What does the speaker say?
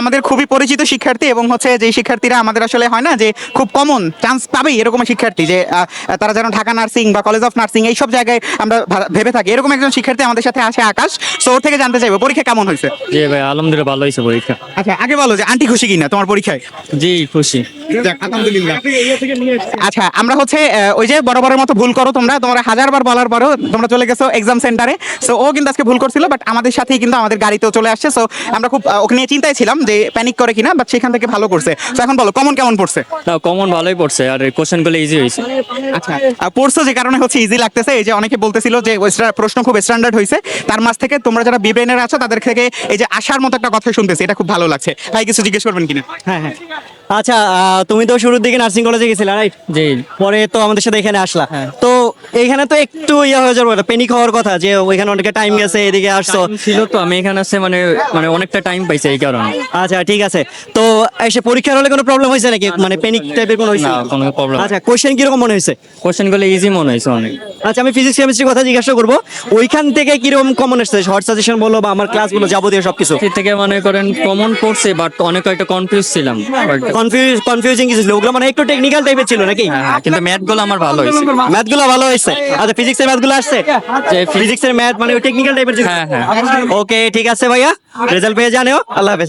আমাদের খুবই পরিচিত শিক্ষার্থী এবং হচ্ছে যে শিক্ষার্থীরা আমাদের আসলে হয় না যে খুব কমন চান্স পাবেই এরকম শিক্ষার্থী যে তারা যেন ঢাকা নার্সিং বা কলেজ অফ নার্সিং এইসব জায়গায় আমরা ভেবে থাকি। এরকম একজন শিক্ষার্থী আমাদের সাথে আসে আকাশ। সো ওর থেকে জানতে চাইব পরীক্ষা কেমন হয়েছে? জি ভাই আলহামদুলিল্লাহ ভালো হয়েছে পরীক্ষা। আচ্ছা আগে বলো যে আন্টি খুশি কিনা তোমার পরীক্ষায়? জি খুশি। আলহামদুলিল্লাহ। আচ্ছা আমরা হচ্ছে ওই যে বরাবরের মতো ভুল করো তোমরা তোমরা হাজারবার বলার পরও তোমরা চলে গেছো এক্সাম সেন্টারে সো ও কিন্তু আজকে ভুল করছিল বাট আমাদের সাথেই কিন্তু আমাদের গাড়িতেও চলে আসছে। সো আমরা খুব ওকে নিয়ে চিন্তায় ছিলাম যে প্যানিক করে কিনা বাট সেখান থেকে ভালো করছে। তো এখন বলো কমন কেমন পড়ছে? না কমন ভালোই পড়ছে আর কোশ্চেনগুলো ইজি হয়েছে। আচ্ছা আহ, পড়ছো যে কারণে হচ্ছে ইজি লাগতেছে এই যে অনেকে বলতেছিল যে ওয়েস্টার প্রশ্ন খুব স্ট্যান্ডার্ড হয়েছে। তার মাঝ থেকে তোমরা যারা বিব্রেনের আছো তাদের থেকে এই যে আশার মতো একটা কথা শুনতেছি এটা খুব ভালো লাগছে। ভাই কিছু জিজ্ঞেস করবেন কিনা? হ্যাঁ হ্যাঁ। আচ্ছা আহ, তুমি তো শুরুর দিকে নার্সিং কলেজে গেছিলে রাইট জি। পরে তো আমাদের সাথে এখানে আসলা। তো এইখানে তো একটু ইয়া হয়ে যাবে পেনিক হওয়ার কথা যে ওইখানে অনেকটা টাইম গেছে এদিকে আসছো। ছিল তো আমি এখানে আছে মানে মানে অনেকটা টাইম পাইছে এই কারণে। আচ্ছা ঠিক আছে। তো এসে পরীক্ষার হলে কোনো প্রবলেম হয়েছে নাকি? মানে পেনিক টাইপের কোনো হয়েছে না কোনো প্রবলেম আচ্ছা কোশ্চেন কীরকম মনে হয়েছে? কোশ্চেনগুলো ইজি মনে হয়েছে অনেক। আচ্ছা আমি ফিজিক্স কেমিস্ট্রির কথা জিজ্ঞাসা করব। ওইখান থেকে কীরকম কমন এসছে শর্ট সাজেশন বলো বা আমার ক্লাস বলো যাবতীয় সবকিছু। এর থেকে মনে করেন কমন পড়ছে বাট অনেক একটা কনফিউজ ছিলাম। কনফিউজ কনফিউজিং কিছু ছিল। ওগুলো মানে একটু টেকনিক্যাল টাইপের ছিল নাকি? হ্যাঁ, কিন্তু ম্যাথগুলো আমার ভালো হয়েছে। ম্যাথগুলো ভালো হয়েছে। আচ্ছা ফিজিক্সের ম্যাথগুলো আসছে? যে ফিজিক্সের ম্যাথ মানে টেকনিক্যাল টাইপের হ্যাঁ, হ্যাঁ। ওকে ঠিক আছে ভাইয়া। রেজাল্ট পেয়ে জানিও। আল্লাহ হাফেজ।